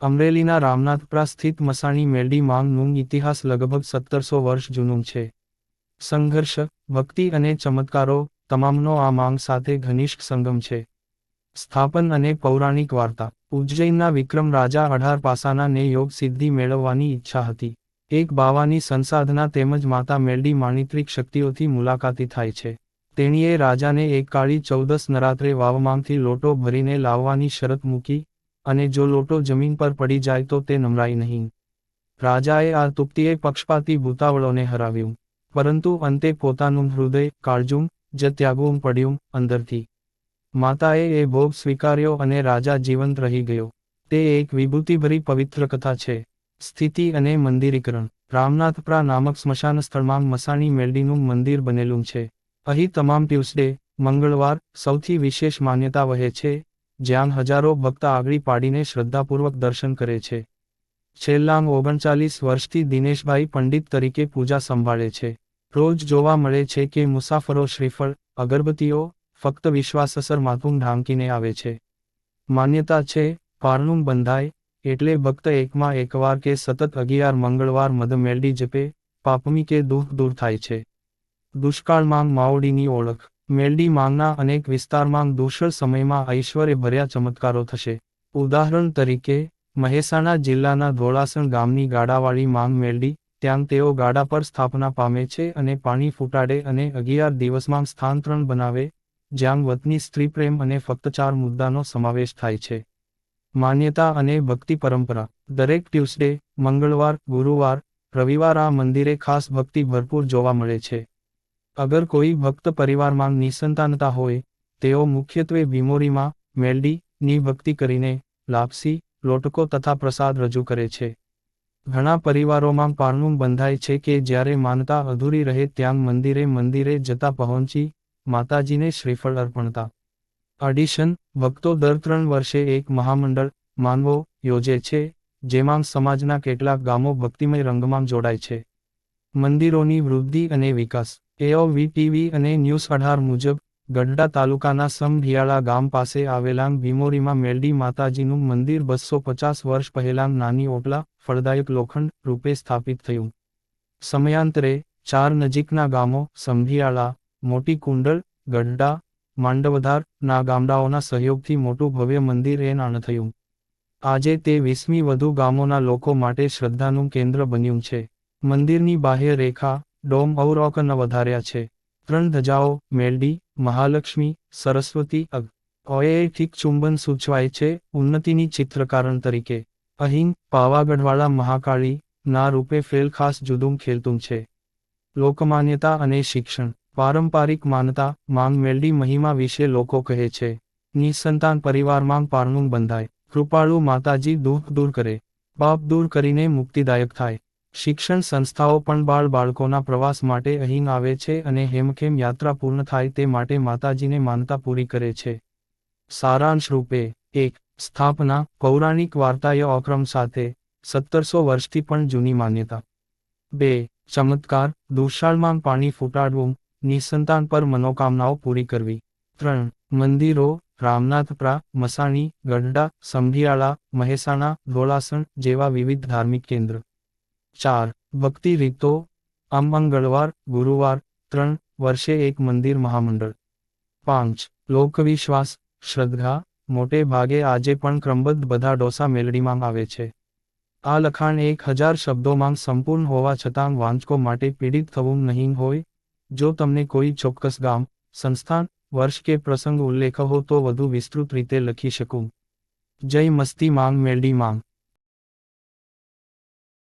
અમરેલીના રામનાથપુરા સ્થિત મસાણી મેલડી માંગનું ઇતિહાસ લગભગ સત્તરસો વર્ષ જૂનું છે. સંઘર્ષ, ભક્તિ અને ચમત્કારો તમામનો આ માંગ સાથે ઘનિષ્ઠ સંગમ છે. સ્થાપન અને પૌરાણિક વાર્તા. ઉજ્જૈનના વિક્રમ રાજા અઢાર પાસાના ને યોગ સિદ્ધિ મેળવવાની ઈચ્છા હતી. એક બાવાની સંસાધના તેમજ માતા મેલડી માણિત્રિક શક્તિઓથી મુલાકાતી થાય છે. તેણીએ રાજાને એક કાળી ચૌદસ નરાત્રે વાવમાંગથી લોટો ભરીને લાવવાની શરત મૂકી અને જો લોટો જમીન પર પડી જાય તો તે નમરાય નહીં. રાજાએ આ તુક્તિએ પક્ષપાતી ભૂતાવળોને હરાવ્યું. પરંતુ અંતે પોતાનું હૃદય કાળજું જ ત્યાગવું પડ્યું અંદરથી. માતાએ એ ભોગ સ્વીકાર્યો અને રાજા જીવંત રહી ગયો. તે એક વિભૂતિભરી પવિત્ર કથા છે. સ્થિતિ અને મંદિરીકરણ. રામનાથપુરા નામક સ્મશાન સ્થળમાં મસાણી મેલડીનું મંદિર બનેલું છે. અહીં તમામ ટ્યુઝડે, મંગળવાર, સૌથી વિશેષ માન્યતા વહે છે જ્યાં હજારો ભક્ત આગળી પાડીને શ્રદ્ધાપૂર્વક દર્શન કરે છે. છેલ્લા ઓગણચાલીસ વર્ષથી દિનેશભાઈ પંડિત તરીકે પૂજા સંભાળે છે. રોજ જોવા મળે છે કે મુસાફરો શ્રીફળ, અગરબત્તીઓ, ફક્ત વિશ્વાસસર માથું ઢાંકીને આવે છે. માન્યતા છે, પારણું બંધાય, એટલે ભક્ત એકમાં એકવાર કે સતત અગિયાર મંગળવાર મધ મેળડી જપે, પાપમી કે દુઃખ દૂર થાય છે. દુષ્કાળમાં માવડીની ઓળખ. મેલડી માંગના અનેક વિસ્તારમાં દુષ્ળ સમયમાં ઐશ્વર્ય ભર્યા ચમત્કારો થશે. ઉદાહરણ તરીકે, મહેસાણા જિલ્લાના ધોળાસણ ગામની ગાડાવાળી માંગ મેલડી, ત્યાં તેઓ ગાડા પર સ્થાપના પામે છે અને પાણી ફૂટાડે અને અગિયાર દિવસમાં સ્થાનત્રણ બનાવે, જ્યાં વતની સ્ત્રી પ્રેમ અને ફક્ત ચાર મુદ્દાનો સમાવેશ થાય છે. માન્યતા અને ભક્તિ પરંપરા. દરેક ટ્યુસડે મંગળવાર, ગુરુવાર, રવિવાર આ મંદિરે ખાસ ભક્તિ ભરપૂર જોવા મળે છે. અગર કોઈ ભક્ત પરિવારમાં નિસંતાનતા હોય, તેઓ મુખ્યત્વે બીમોરીમાં મેલડી ની ભક્તિ કરીને, લાપસી, લોટકો તથા પ્રસાદ રજૂ કરે છે. ઘણા પરિવારોમાં પારણું બંધાય છે કે જ્યારે માનતા અધૂરી રહે ત્યાં મંદિરે મંદિરે જતા પહોંચી, માતાજીને શ્રીફળ અર્પણતા. ઓડિશન ભક્તો દર ત્રણ વર્ષે એક મહામંડળ, માનવો, યોજે છે, જેમાં સમાજના કેટલાક ગામો ભક્તિમય રંગમાં જોડાય છે. મંદિરોની વૃદ્ધિ અને વિકાસ. એઓવી ટીવી અને ન્યૂઝ અઢાર મુજબ, ગઢડા તાલુકાના સમઢિયાળા ગામ પાસે આવેલા ભીમોરીમાં મેલડી માતાજીનું મંદિર બસો પચાસ વર્ષ પહેલાં નાની ઓટલા, ફળદાયક લોખંડ રૂપે સ્થાપિત થયું. સમયાંતરે, ચાર નજીકના ગામો, સમઢિયાળા, મોટી કુંડળ ગઢડા, માંડવધાર, ના ગામડાઓના સહયોગથી મોટું ભવ્ય મંદિર એ નાણ થયું. આજે તે વીસમી વધુ ગામોના લોકો માટે શ્રદ્ધાનું કેન્દ્ર બન્યું છે. મંદિરની બાહ્ય રેખા ડોમ અવરોકન વધાર્યા છે. ત્રણ ધજાઓ, મેલડી, મહાલક્ષ્મી, સરસ્વતી, અગ. ઓએ ચુંબન સૂચવાય છે, ઉન્નતિની ચિત્રકારણ તરીકે. અહીં પાવાગઢવાળા મહાકાળી, ના રૂપે ફેલ ખાસ જુદું ખેલતું છે. લોકમાન્યતા અને શિક્ષણ. પારંપારિક માનતા, માંગ મેલડી મહિમા વિશે લોકો કહે છે. નિસંતાન પરિવારમાં પારણું બંધાય. કૃપાળુ માતાજી દુઃખ દૂર કરે. પાપ દૂર કરીને મુક્તિદાયક થાય. શિક્ષણ સંસ્થાઓ પણ બાળ બાળકોના પ્રવાસ માટે અહીં આવે છે અને હેમખેમ યાત્રા પૂર્ણ થાય તે માટે માતાજીને માનતા પૂરી કરે છે. સારાંશ રૂપે, એક, સ્થાપના, પૌરાણિક વાર્તાય અક્રમ સાથે, સત્તરસો વર્ષથી પણ જૂની માન્યતા. બે, ચમત્કાર દુષ્કાળમાં પાણી ફૂટાડવું, નિસંતાન પર મનોકામનાઓ પૂરી કરવી. ત્રણ, મંદિરો, રામનાથપ્રા, મસાણી, ગઢડા સમઢિયાળા મહેસાણા, ધોળાસણ જેવા વિવિધ ધાર્મિક કેન્દ્ર. ચાર, ભક્તિ રીતો, આમ મંગળવાર, ગુરુવાર, ત્રણ, વર્ષે એક મંદિર મહામંડળ. પાંચ, લોકવિશ્વાસ, શ્રદ્ધા, મોટે ભાગે આજે પણ ક્રમબદ્ધ બધા ડોસા મેલડીમાં આવે છે. આ લખાણ એક હજાર શબ્દોમાં સંપૂર્ણ હોવા છતાં વાંચકો માટે પીડિત થવું નહીં હોય. જો તમને કોઈ ચોક્કસ ગામ, સંસ્થાન, વર્ષ કે પ્રસંગ ઉલ્લેખ હો તો વધુ વિસ્તૃત રીતે લખી શકું. જય મસ્તી માંગ મેલડી માંગ.